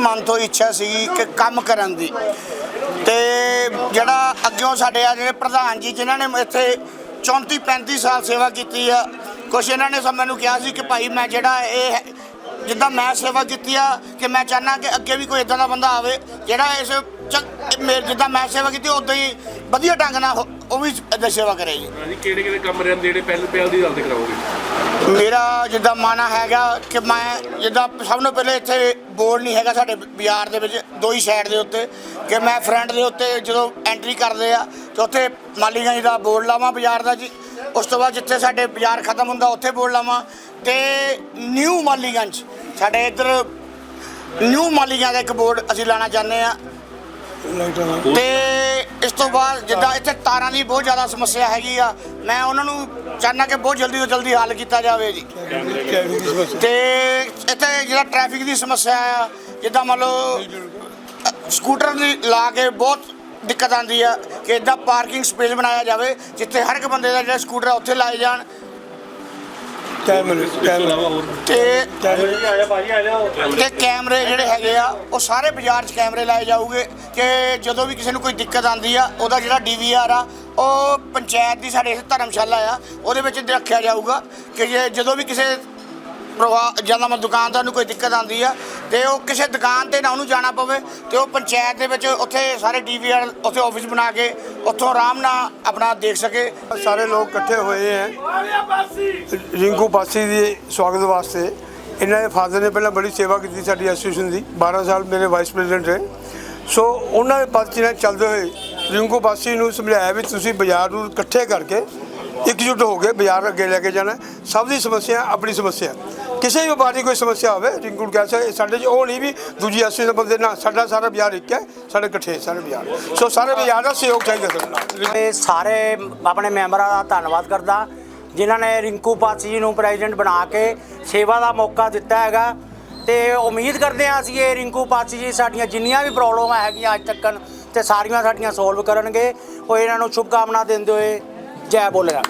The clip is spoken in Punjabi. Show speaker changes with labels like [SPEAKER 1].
[SPEAKER 1] ਮਨ ਤੋਂ ਇੱਛਾ ਸੀ ਕਿ ਕੰਮ ਕਰਨ ਦੀ। ਤੇ ਜਿਹੜਾ ਅੱਗਿਓਂ ਸਾਡੇ ਆ ਜਿਹੜੇ ਪ੍ਰਧਾਨ ਜੀ, ਜਿਨ੍ਹਾਂ ਨੇ ਇੱਥੇ 34 35 ਸਾਲ ਸੇਵਾ ਕੀਤੀ ਆ, ਕੁਛ ਇਹਨਾਂ ਨੇ ਸਭ ਮੈਨੂੰ ਕਿਹਾ ਸੀ ਕਿ ਭਾਈ ਮੈਂ ਜਿਹੜਾ ਇਹ ਹੈ- ਜਿੱਦਾਂ ਮੈਂ ਸੇਵਾ ਕੀਤੀ ਆ, ਕਿ ਮੈਂ ਚਾਹਨਾ ਕਿ ਅੱਗੇ ਵੀ ਕੋਈ ਇਦਾਂ ਦਾ ਬੰਦਾ ਆਵੇ, ਜਿਹੜਾ ਇਸ ਚ- ਮੇਰੇ ਜਿੱਦਾਂ ਮੈਂ ਸੇਵਾ ਕੀਤੀ ਉਦਾਂ ਹੀ ਵਧੀਆ ਢੰਗ ਨਾਲ ਉਹ- ਵੀ ਏਦਾਂ ਸੇਵਾ ਕਰੇ ਜੀ।
[SPEAKER 2] ਕਿਹੜੇ ਕਿਹੜੇ ਕੰਮ ਰਹਿੰਦੇ ਜਿਹੜੇ ਪਹਿਲ ਪਹਿਲ ਦੀ ਗੱਲ ਤੇ ਕਰਾਓਗੇ?
[SPEAKER 1] ਮੇਰਾ ਜਿੱਦਾਂ ਮਾਨਾ ਹੈਗਾ ਕਿ ਮੈਂ ਜਿੱਦਾਂ ਸਭ ਤੋਂ ਪਹਿਲੇ ਇੱਥੇ ਬੋਰਡ ਨਹੀਂ ਹੈਗਾ ਸਾਡੇ ਬਾਜ਼ਾਰ ਦੇ ਵਿੱਚ ਦੋ ਹੀ ਸਾਈਡ ਦੇ ਉੱਤੇ ਕਿ ਮੈਂ ਫਰੰਟ ਦੇ ਉੱਤੇ ਜਦੋਂ ਐਂਟਰੀ ਕਰਦੇ ਆ ਤੇ ਉੱਥੇ ਮਾਲੀਗੰਜ ਦਾ ਬੋਰਡ ਲਾਵਾਂ ਬਾਜ਼ਾਰ ਦਾ ਜੀ। ਉਸ ਤੋਂ ਬਾਅਦ ਜਿੱਥੇ ਸਾਡੇ ਬਾਜ਼ਾਰ ਖਤਮ ਹੁੰਦਾ ਉੱਥੇ ਬੋਰਡ ਲਾਵਾਂ। ਤੇ ਨਿਊ ਮਾਲੀਗੰਜ ਸਾਡੇ ਇੱਧਰ ਨਿਊ ਮਾਲੀਗੰਜ ਦਾ ਇੱਕ ਬੋਰਡ ਅਸੀਂ ਲਾਣਾ ਚਾਹੁੰਦੇ ਆ। ਤੇ ਇਸ ਤੋਂ ਬਾਅਦ ਜਿੱਦਾਂ ਇੱਥੇ ਤਾਰਾਂ ਦੀ ਬਹੁਤ ਜ਼ਿਆਦਾ ਸਮੱਸਿਆ ਹੈਗੀ ਆ ਮੈਂ ਉਹਨਾਂ ਨੂੰ ਚਾਹੁੰਦਾ ਕਿ ਬਹੁਤ ਜਲਦੀ ਤੋਂ ਜਲਦੀ ਹੱਲ ਕੀਤਾ ਜਾਵੇ ਜੀ। ਤੇ ਇੱਥੇ ਜਿਹੜਾ ਟ੍ਰੈਫਿਕ ਦੀ ਸਮੱਸਿਆ ਆ ਜਿੱਦਾਂ ਮੰਨ ਲਓ ਸਕੂਟਰ ਦੀ ਲਾ ਕੇ ਬਹੁਤ ਦਿੱਕਤ ਆਉਂਦੀ ਆ ਕਿ ਇਦਾਂ ਪਾਰਕਿੰਗ ਸਪੇਸ ਬਣਾਇਆ ਜਾਵੇ ਜਿੱਥੇ ਹਰ ਇੱਕ ਬੰਦੇ ਦਾ ਜਿਹੜਾ ਸਕੂਟਰ ਆ ਉੱਥੇ ਲਾਏ ਜਾਣ।
[SPEAKER 3] ਕੈਮਰੇ
[SPEAKER 2] ਤੋਂ
[SPEAKER 1] ਕੈਮਰੇ ਜਿਹੜੇ ਹੈਗੇ ਆ ਉਹ ਸਾਰੇ ਬਾਜ਼ਾਰ 'ਚ ਕੈਮਰੇ ਲਾਏ ਜਾਊਗੇ ਕਿ ਜਦੋਂ ਵੀ ਕਿਸੇ ਨੂੰ ਕੋਈ ਦਿੱਕਤ ਆਂਦੀ ਆ ਉਹਦਾ ਜਿਹੜਾ ਡੀਵੀਆਰ ਆ ਉਹ ਪੰਚਾਇਤ ਦੀ ਸਾਡੇ ਧਰਮਸ਼ਾਲਾ ਆ ਉਹਦੇ ਵਿੱਚ ਰੱਖਿਆ ਜਾਊਗਾ ਕਿ ਜੇ ਜਦੋਂ ਵੀ ਕਿਸੇ ਪਰਿਵਾਰ ਜਾਂ ਮੈਂ ਦੁਕਾਨਦਾਰ ਨੂੰ ਕੋਈ ਦਿੱਕਤ ਆਉਂਦੀ ਆ, ਤੇ ਉਹ ਕਿਸੇ ਦੁਕਾਨ ਤੇ ਨਾ ਉਹਨੂੰ ਜਾਣਾ ਪਵੇ, ਤੇ ਉਹ ਪੰਚਾਇਤ ਦੇ ਵਿੱਚ ਉੱਥੇ ਸਾਰੇ ਡੀਵੀਆਰ ਉੱਥੇ ਆਫਿਸ ਬਣਾ ਕੇ ਉੱਥੋਂ ਆਰਾਮ ਨਾਲ ਆਪਣਾ ਦੇਖ ਸਕੇ।
[SPEAKER 3] ਸਾਰੇ ਲੋਕ ਇਕੱਠੇ ਹੋਏ ਹੈ ਰਿੰਕੂ ਪਾਸੀ ਦੇ ਸਵਾਗਤ ਵਾਸਤੇ। ਇਹਨਾਂ ਦੇ ਫਾਦਰ ਨੇ ਪਹਿਲਾਂ ਬੜੀ ਸੇਵਾ ਕੀਤੀ ਸਾਡੀ ਐਸੋਸੀਏਸ਼ਨ ਦੀ। 12 ਸਾਲ ਮੇਰੇ ਵਾਈਸ ਪ੍ਰੈਜ਼ੀਡੈਂਟ ਰਹੇ। ਸੋ ਉਹਨਾਂ ਦੇ ਪਰਚੀ ਨਾਲ ਚੱਲਦੇ ਹੋਏ ਰਿੰਕੂ ਪਾਸੀ ਨੂੰ ਸਮਝਾਇਆ ਵੀ ਤੁਸੀਂ ਬਾਜ਼ਾਰ ਨੂੰ ਇਕੱਠੇ ਕਰਕੇ ਇਕਜੁੱਟ ਹੋ ਕੇ ਬਾਜ਼ਾਰ ਅੱਗੇ ਲੈ ਕੇ ਜਾਣਾ। ਸਭ ਦੀ ਸਮੱਸਿਆ ਆਪਣੀ ਸਮੱਸਿਆ। ਕਿਸੇ ਵੀ ਵਪਾਰੀ ਦੀ ਕੋਈ ਸਮੱਸਿਆ ਹੋਵੇ ਰਿੰਕੂ ਨੂੰ ਸਾਡੇ 'ਚ ਉਹ ਨਹੀਂ ਵੀ ਦੂਜੀ ਐਸੋਸੀਏਸ਼ਨ ਬੰਦੇ ਨਾ ਸਾਡਾ ਸਾਰਾ ਬਾਜ਼ਾਰ ਇੱਕ ਹੈ, ਸਾਡੇ ਇਕੱਠੇ ਸਾਰੇ ਬਾਜ਼ਾਰ। ਸੋ ਸਾਰੇ ਬਾਜ਼ਾਰ ਦਾ ਸਹਿਯੋਗ ਚਾਹੀਦਾ ਸਾਨੂੰ
[SPEAKER 4] ਇਹ ਸਾਰੇ ਆਪਣੇ ਮੈਂਬਰਾਂ ਦਾ ਧੰਨਵਾਦ ਕਰਦਾ, ਜਿਨ੍ਹਾਂ ਨੇ ਰਿੰਕੂ ਪਾਸੀ ਜੀ ਨੂੰ ਪ੍ਰੈਜ਼ੀਡੈਂਟ ਬਣਾ ਕੇ ਸੇਵਾ ਦਾ ਮੌਕਾ ਦਿੱਤਾ ਹੈਗਾ। ਤੇ ਉਮੀਦ ਕਰਦੇ ਹਾਂ ਅਸੀਂ ਇਹ ਰਿੰਕੂ ਪਾਸੀ ਜੀ ਸਾਡੀਆਂ ਜਿੰਨੀਆਂ ਵੀ ਪ੍ਰੋਬਲਮਾਂ ਹੈਗੀਆਂ ਅੱਜ ਤੱਕਨ ਤੇ ਸਾਰੀਆਂ ਸਾਡੀਆਂ ਸੋਲਵ ਕਰਨਗੇ। ਉਹ ਇਹਨਾਂ ਨੂੰ ਸ਼ੁਭਕਾਮਨਾ ਦਿੰਦੇ ਹੋਏ ਜੈ ਬੋਲੇ